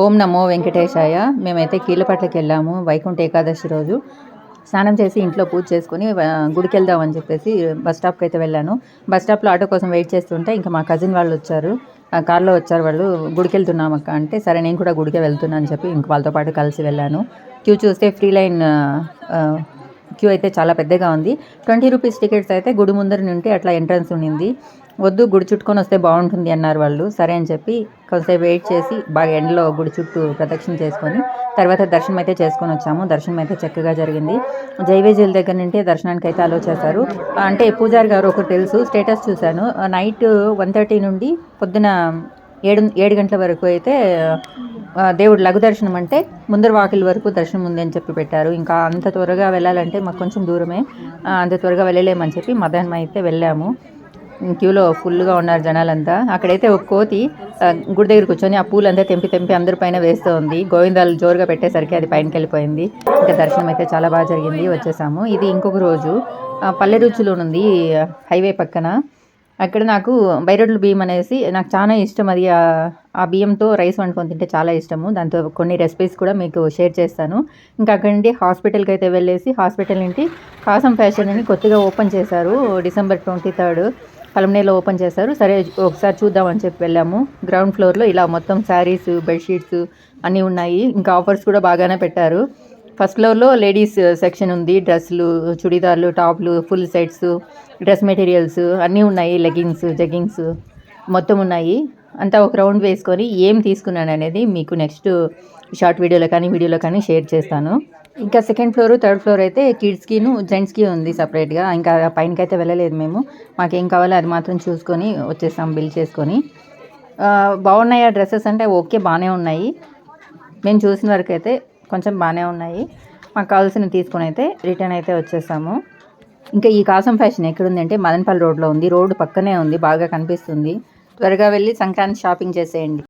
ఓం నమో వెంకటేశాయ. మేమైతే కీలపట్లకి వెళ్ళాము వైకుంఠ ఏకాదశి రోజు. స్నానం చేసి ఇంట్లో పూజ చేసుకుని గుడికి వెళ్దామని చెప్పేసి బస్ స్టాప్కి అయితే వెళ్ళాను. బస్ స్టాప్లో ఆటో కోసం వెయిట్ చేస్తుంటే ఇంకా మా కజిన్ వాళ్ళు వచ్చారు. కార్లో వచ్చారు వాళ్ళు గుడికి వెళ్తున్నాం అక్క అంటే సరే నేను కూడా గుడికే వెళ్తున్నా అని చెప్పి ఇంక వాళ్ళతో పాటు కలిసి వెళ్ళాను. క్యూ చూస్తే ఫ్రీ లైన్ క్యూ అయితే చాలా పెద్దగా ఉంది. ట్వంటీ రూపీస్ టికెట్స్ అయితే గుడి ముందర నుండి అట్లా ఎంట్రన్స్ ఉండింది వద్దు గుడి చుట్టుకొని వస్తే బాగుంటుంది అన్నారు వాళ్ళు. సరే అని చెప్పి కొంతసేపు వెయిట్ చేసి బాగా ఎండలో గుడి చుట్టూ ప్రదక్షిణ చేసుకొని తర్వాత దర్శనం అయితే చేసుకొని వచ్చాము. దర్శనం అయితే చక్కగా జరిగింది. జైవేజీల దగ్గర నుండి దర్శనానికి అయితే అలో చేశారు. అంటే పూజారి గారు ఒకరు తెలుసు స్టేటస్ చూశాను. నైట్ వన్ థర్టీ నుండి పొద్దున ఏడు ఏడు గంటల వరకు అయితే దేవుడు లఘు దర్శనం అంటే ముందర వాకిలి వరకు దర్శనం ఉంది అని చెప్పి పెట్టారు. ఇంకా అంత త్వరగా వెళ్ళాలంటే మాకు కొంచెం దూరమే. అంత త్వరగా వెళ్ళలేమని చెప్పి మధ్యాహ్నం అయితే వెళ్ళాము. క్యూలో ఫుల్గా ఉన్నారు జనాలంతా. అక్కడైతే ఒక కోతి గుడి దగ్గర కూర్చొని ఆ పూలంతా తెంపి తెంపి అందరి పైన వేస్తూ ఉంది గోవిందాలు జోరుగా పెట్టేసరికి అది పైనకి వెళ్ళిపోయింది. ఇంకా దర్శనం అయితే చాలా బాగా జరిగింది. వచ్చేసాము. ఇది ఇంకొక రోజు. ఆ, పల్లె రుచులు ఉంది హైవే పక్కన. అక్కడ నాకు బైరొడ్లు బియ్యం అనేసి నాకు చాలా ఇష్టం అది. ఆ- బియ్యంతో రైస్ వండుకొని తింటే చాలా ఇష్టము. దాంతో కొన్ని రెసిపీస్ కూడా మీకు షేర్ చేస్తాను. ఇంకా అక్కడి నుండి హాస్పిటల్కి అయితే వెళ్ళేసి హాస్పిటల్ నుండి కాసం ఫ్యాషన్ అని కొత్తగా ఓపెన్ చేశారు. డిసెంబర్ ట్వంటీ థర్డ్ పలమనేలో ఓపెన్ చేశారు. సరే ఒకసారి చూద్దామని చెప్పి వెళ్ళాము. గ్రౌండ్ ఫ్లోర్లో ఇలా మొత్తం శారీస్ బెడ్షీట్స్ అన్నీ ఉన్నాయి. ఇంకా ఆఫర్స్ కూడా బాగానే పెట్టారు. ఫస్ట్ ఫ్లోర్లో లేడీస్ సెక్షన్ ఉంది. డ్రెస్సులు చుడిదార్లు టాప్లు ఫుల్ సెట్స్ డ్రెస్ మెటీరియల్స్ అన్నీ ఉన్నాయి. లెగ్గింగ్స్ జగ్గింగ్స్ మొత్తం ఉన్నాయి. అంతా ఒక రౌండ్ వేసుకొని ఏం తీసుకున్నాను అనేది మీకు నెక్స్ట్ షార్ట్ వీడియోలో కానీ వీడియోలో కానీ షేర్ చేస్తాను. ఇంకా సెకండ్ ఫ్లోర్ థర్డ్ ఫ్లోర్ అయితే కిడ్స్కిను జెంట్స్కి ఉంది సపరేట్గా ఇంకా పైనకి అయితే వెళ్ళలేదు మేము. మాకేం కావాలో అది మాత్రం చూసుకొని వచ్చేస్తాం బిల్ చేసుకొని. బాగున్నాయి ఆ డ్రెస్సెస్ అంటే ఓకే బాగానే ఉన్నాయి. మేము చూసిన వరకు అయితే కొంచెం బాగానే ఉన్నాయి. మాకు కావాల్సిన తీసుకొని అయితే రిటర్న్ అయితే వచ్చేసాము. ఇంకా ఈ కాసం ఫ్యాషన్ ఎక్కడుందంటే మదనపల్లి రోడ్లో ఉంది. రోడ్డు పక్కనే ఉంది. బాగా కనిపిస్తుంది. త్వరగా వెళ్ళి సంక్రాంతి షాపింగ్ చేసేయండి.